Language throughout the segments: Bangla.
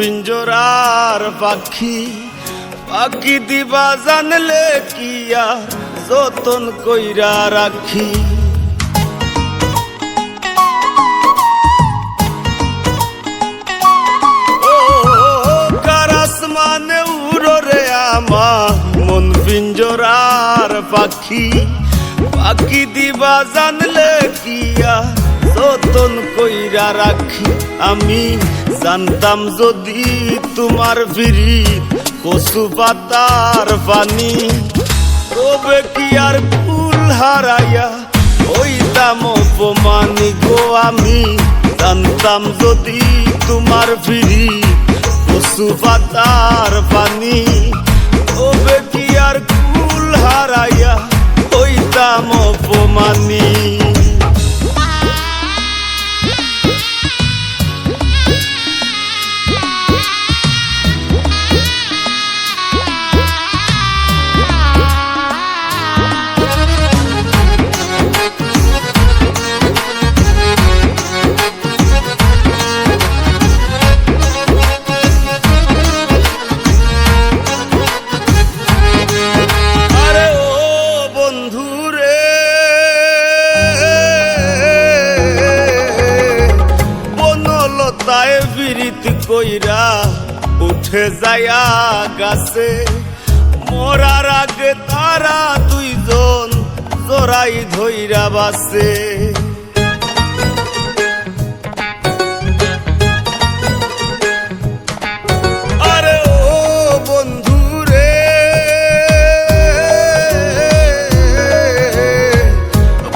পিঞ্জরার পাখি। পাখি দিবা জানলে কি আর যতন কইরা রাখি। মন পিঞ্জরার পাখি। পাখি দিবা জানলে কি আর যতন কইরা রাখি। আমি জানতাম যদি তোমার ফিরি কচু পাতার পানি। তবে কি আর ফুল হারাইয়া হইতাম অপমানি গো আমি? জানতাম যদি তোমার ফিরি কচু পাতার পানি। তবে কি আর ফুল হারাইয়া হইতাম অপমানি কইরা উঠে যায়া গাছে। মরার আগে তারা দুইজন জোড়াই ধইরা বাসে। আরে ও বন্ধু রে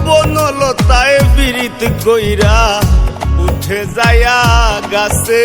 বনলতায় বিরিত কইরা উঠে যায়া গাছে।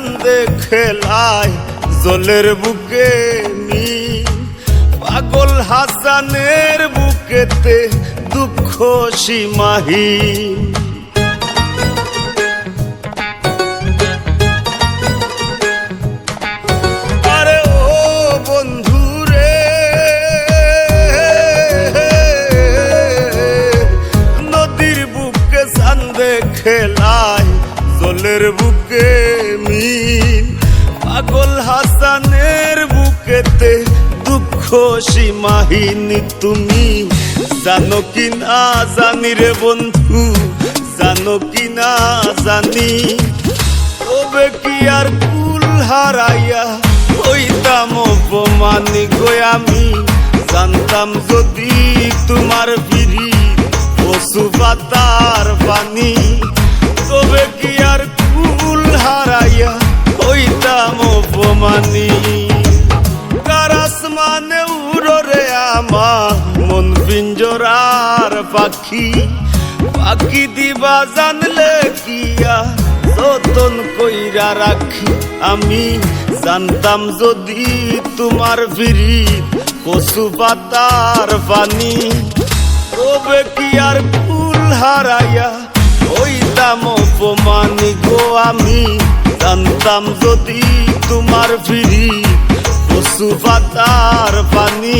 বুকে সান্দে খেলায় জলের বুকে নি পাগল হাসানের বুকেতে দুঃখ সান্দে খেলায় জলের বুকে মিন পাগল হাসানের বুকেতে দুঃখ সীমাহীন তুমি। জানো কি না জানি রে বন্ধু, জানো কি না জানি। তবে কি আর কুল হারাইয়া হইতাম অপমানি গো আমি? জানতাম যদি তোমার ফিরি পশু পাতার পানি। পাখি পাখি দিবা জানলে কি আর? যতন কইরা রাখি আমি, জানতাম যদি তোমার ফিরি কচু পাতার পানি। তবে কি আর ফুল হারাইয়া হইতাম অপমানি গো আমি? জানতাম যদি তোমার ফিরি কচু পাতার পানি।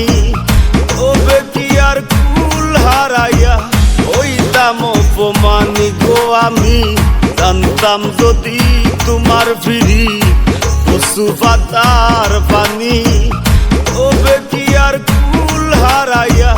তবে কি আর ফুল হারাইয়া হইতাম অপমানি গো আমি। জানতাম যদি তোমার ফিরি পশু পাতার পানি। ও কি আর কুল হারাইয়া